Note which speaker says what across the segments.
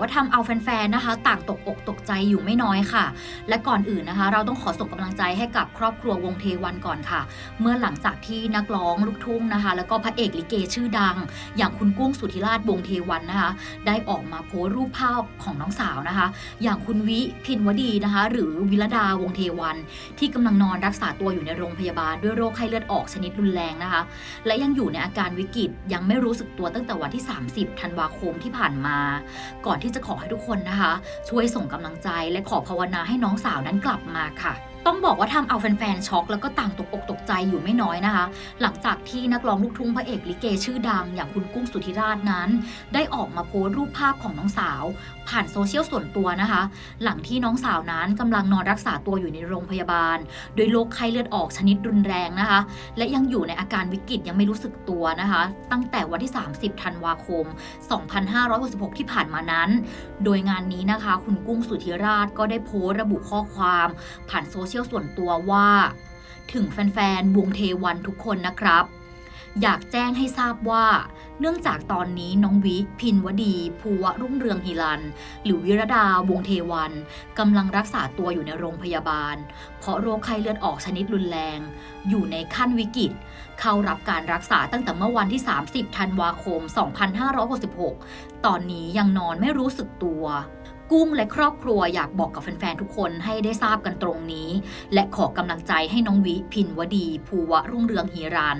Speaker 1: ว่าทำเอาแฟนๆนะคะ ต่างตกอกตกใจอยู่ไม่น้อยค่ะ และก่อนอื่นนะคะ เราต้องขอส่งกำลังใจให้กับครอบครัววงเทวันก่อนค่ะ เมื่อหลังจากที่นักร้องลูกทุ่งนะคะ แล้วก็พระเอกลิเกชื่อดัง อย่างคุณกุ้งสุธิราชวงเทวันนะคะ ได้ออกมาโพสรูปภาพของน้องสาวนะคะ อย่างคุณวิพินวดีนะคะ หรือวิรดาวงเทวัน ที่กำลังนอนรักษาตัวอยู่ในโรงพยาบาลด้วยโรคไข้เลือดออกชนิดรุนแรงนะคะ และยังอยู่ในอาการวิกฤตยังไม่รู้สึกตัวตั้งแต่วันที่ 30 ธันวาคมที่ผ่านมา ก่อนที่จะขอให้ทุกคนนะคะ ช่วยส่งกำลังใจและขอภาวนาให้น้องสาวนั้นกลับมาค่ะ ต้องบอกว่าทำเอาแฟนๆช็อกแล้วก็ต่างตกอกตกใจอยู่ไม่น้อยนะคะ หลังจากที่นักร้องลูกทุ่งพระเอกลิเกชื่อดัง อย่างคุณกุ้งสุธิราชนั้น ได้ออกมาโพสต์รูปภาพของน้องสาว ผ่านโซเชียลส่วนตัวนะคะ หลังที่น้องสาวนั้นกำลังนอนรักษาตัวอยู่ในโรงพยาบาล โดยโรคไข้เลือดออกชนิดรุนแรงนะคะ และยังอยู่ในอาการวิกฤตยังไม่รู้สึกตัวนะคะ ตั้งแต่วันที่ 30 ธันวาคม 2566 ที่ผ่านมานั้น โดยงานนี้นะคะ คุณกุ้งสุธิราชก็ได้โพสต์ระบุข้อความผ่านโซเชียลชียลส่วนตัวว่า ถึงแฟนๆวงเทวันทุกคนนะครับ อยากแจ้งให้ทราบว่า เนื่องจากตอนนี้น้องวิ พินวดี ภูวะรุ่งเรืองฮิรัน หรือวิรดาวงเทวันกำลังรักษาตัวอยู่ในโรงพยาบาล เพราะโรคไข้เลือดออกชนิดรุนแรง อยู่ในขั้นวิกฤต เข้ารับการรักษาตั้งแต่เมื่อวันที่ 30 ธันวาคม 2566 ตอนนี้ยังนอนไม่รู้สึกตัว กุ้งและครอบครัวอยากบอกกับแฟนๆทุกคนให้ได้ทราบกันตรงนี้ และขอกำลังใจให้น้องวิพินวดี ภูวะรุ่งเรืองฮีรัน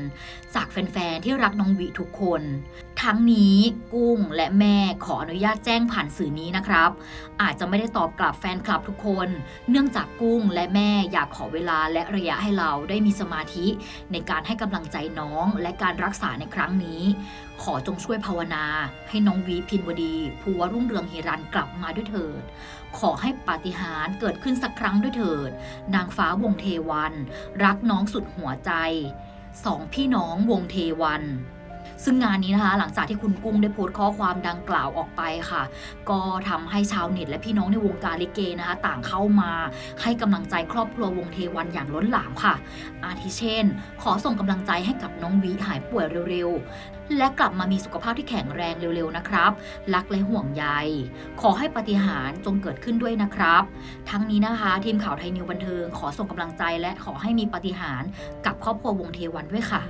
Speaker 1: จากแฟนๆที่รักน้องวิทุกคนทั้งนี้กุ้งและแม่ขออนุญาตแจ้งผ่านสื่อนี้นะครับ อาจจะไม่ได้ตอบกลับแฟนคลับทุกคน เนื่องจากกุ้งและแม่อยากขอเวลาและระยะให้เราได้มีสมาธิ ในการให้กำลังใจน้องและการรักษาในครั้งนี้ ขอจงช่วยภาวนา ให้น้องวีพินวดีภูวรุ่งเรืองฮิรันกลับมาด้วยเถิด ขอให้ปาฏิหาริย์เกิดขึ้นสักครั้งด้วยเถิด นางฟ้าวงเทวัน รักน้องสุดหัวใจสองพี่น้องวงเทวัน ซึ่งงานนี้นะคะ หลังจากที่คุณกุ้งได้โพสต์ข้อความดังกล่าวออกไปค่ะ ก็ทำให้ชาวเน็ตและพี่น้องในวงการลิเกนะคะ ต่างเข้ามา ให้กำลังใจครอบครัววงเทวันอย่างล้นหลามค่ะ อาทิเช่น ขอส่งกำลังใจให้กับน้องวิหายป่วยเร็วๆ และกลับมามีสุขภาพที่แข็งแรงเร็วๆนะครับ รักและห่วงใย ขอให้ปฏิหารจงเกิดขึ้นด้วยนะครับ ทั้งนี้นะคะ ทีมข่าวไทยนิวบันเทิง ขอส่งกำลังใจและขอให้มีปฏิหารกับครอบครัววงเทวันด้วยค่ะ